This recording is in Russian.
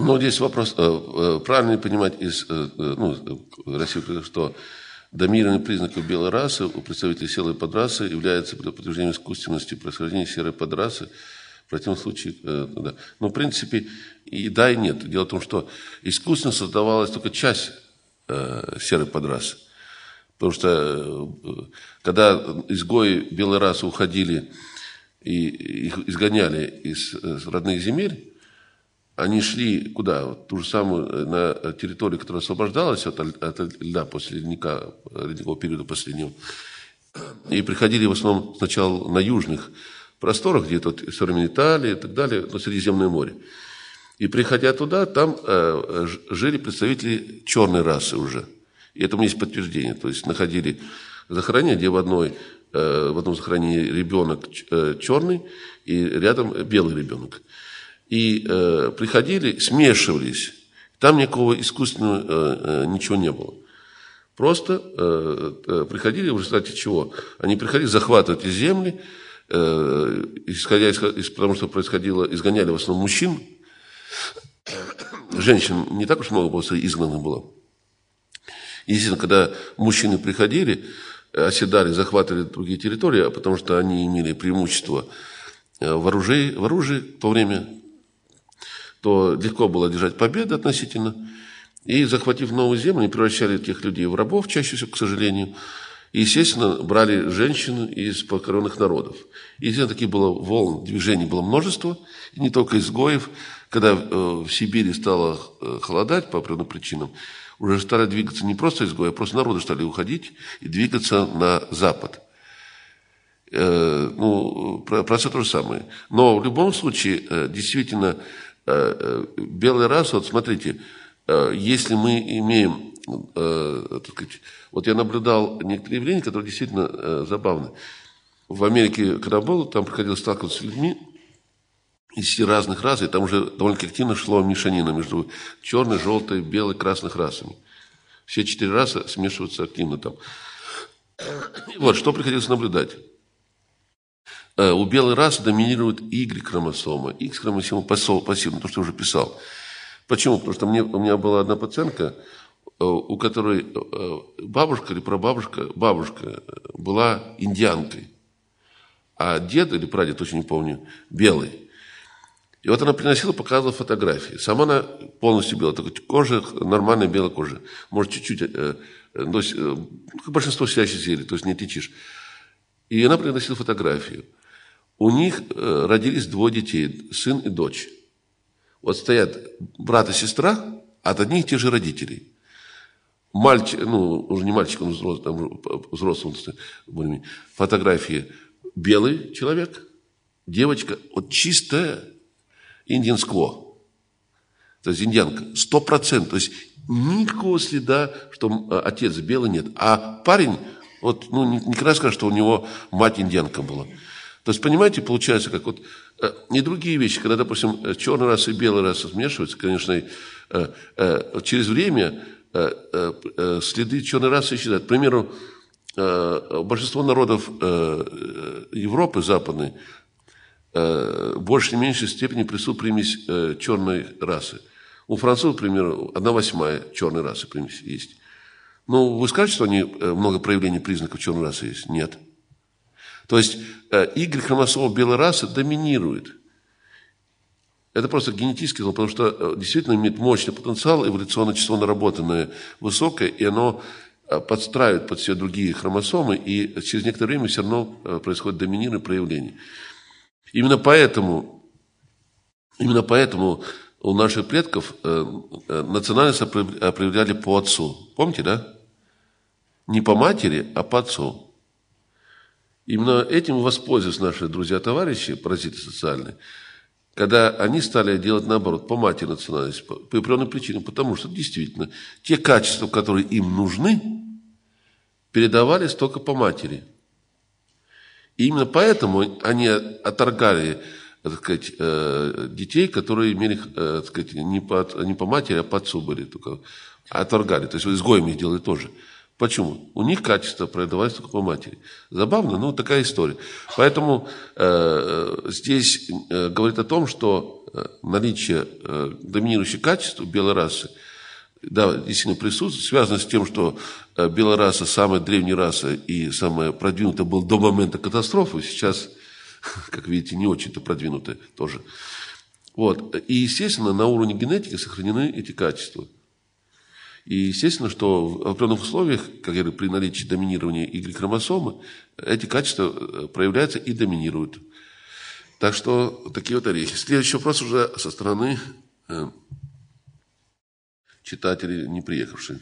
Но здесь вопрос, правильно ли понимать из ну, России, что доминированным признаком белой расы у представителей серой подрасы является подтверждение искусственности происхождения серой подрасы. В противном случае, да. Но в принципе и да, и нет. Дело в том, что искусственно создавалась только часть серой подрасы. Потому что когда изгои белой расы уходили и их изгоняли из родных земель, они шли куда? Ту же самую, э, на территорию, которая освобождалась от, от льда после ледника, ледникового периода последнего. И приходили в основном сначала на южных просторах, где тут современная Италия и так далее, на Средиземное море. И приходя туда, там э, жили представители черной расы уже. И этому есть подтверждение. То есть находили захоронение, где в, одной, э, в одном захоронении ребенок э, черный и рядом белый ребенок и э, приходили, смешивались. Там никакого искусственного э, э, ничего не было. Просто э, э, приходили в результате чего? Они приходили захватывать эти земли, э, исходя из, из, потому что происходило, изгоняли в основном мужчин. Женщин не так уж много было, изгнано было. Естественно, когда мужчины приходили, оседали, захватывали другие территории, а потому что они имели преимущество э, в оружии, в оружии то время то легко было держать победы относительно. И, захватив новую землю, они превращали этих людей в рабов, чаще всего, к сожалению. И, естественно, брали женщин из покоренных народов. И, естественно, таких было волн, движений было множество, и не только изгоев. Когда э, в Сибири стало э, холодать по определенным причинам, уже стали двигаться не просто изгои, а просто народы стали уходить и двигаться на запад. Э, ну, про, про все то же самое. Но в любом случае, действительно, белый рас, вот смотрите, э, если мы имеем, так сказать, вот я наблюдал некоторые явления, которые действительно забавны. В Америке, когда был, там приходилось сталкиваться с людьми из разных рас, и там уже довольно активно шло мешанина между черной, желтой, белой, красных расами. Все четыре расы смешиваются активно там. Вот, что приходилось наблюдать. Э, у белой расы доминирует Y-хромосома. X-хромосома пассивна, то, что уже писал. Почему? Потому что мне, у меня была одна пациентка, э, у которой э, бабушка или прабабушка, бабушка была индианкой, а дед или прадед, точно не помню, белый. И вот она приносила, показывала фотографии. Сама она полностью белая, только кожа, нормальная белая кожа. Может, чуть-чуть, э, э, большинство сидящих зелий, то есть не отличишь. И она приносила фотографию. У них э, родились двое детей, сын и дочь. Вот стоят брат и сестра от одних и тех же родителей. Мальчик, ну, уже не мальчик, он взрослый, там, взрослый более фотографии. Белый человек, девочка, вот чистая индианского. То есть индианка, сто процентов. То есть никакого следа, что э, отец белый нет. А парень, вот, ну, никогда скажет, что у него мать индианка была. То есть, понимаете, получается, как вот э, не другие вещи, когда, допустим, э, черная раса и белая раса смешиваются, конечно, э, через время следы черной расы исчезают. К примеру, большинство народов Европы западной в большей или меньшей степени присутствует примесь черной расы. У французов, к примеру, одна восьмая черной расы примесь есть. Ну, вы скажете, что они, много проявлений признаков черной расы есть? Нет. То есть Y-хромосома э, белой расы доминирует. Это просто генетически, потому что э, действительно имеет мощный потенциал, эволюционное число наработанное высокое, и оно э, подстраивает под все другие хромосомы, и через некоторое время все равно происходит доминирование проявление. Именно поэтому, именно поэтому у наших предков национальность определяли по отцу. Помните, да? Не по матери, а по отцу. Именно этим воспользовались наши друзья-товарищи, паразиты социальные, когда они стали делать наоборот, по матери национальности, по, по определенным причинам, потому что действительно те качества, которые им нужны, передавались только по матери. И именно поэтому они отторгали так сказать, э, детей, которые имели, э, так сказать, не по, не по матери, а по отцу были, только отторгали. То есть изгоями их делали тоже. Почему? У них качество продавались только по матери. Забавно, но такая история. Поэтому э, здесь э, говорит о том, что наличие доминирующих качеств белой расы, да, действительно присутствует, связано с тем, что белая раса самая древняя раса и самая продвинутая была до момента катастрофы, сейчас, как видите, не очень-то продвинутая тоже. Вот. И, естественно, на уровне генетики сохранены эти качества – и естественно, что в определенных условиях, как я говорю, при наличии доминирования Y-хромосомы, эти качества э, проявляются и доминируют. Так что такие вот орехи. Следующий вопрос уже со стороны э, читателей, не приехавших.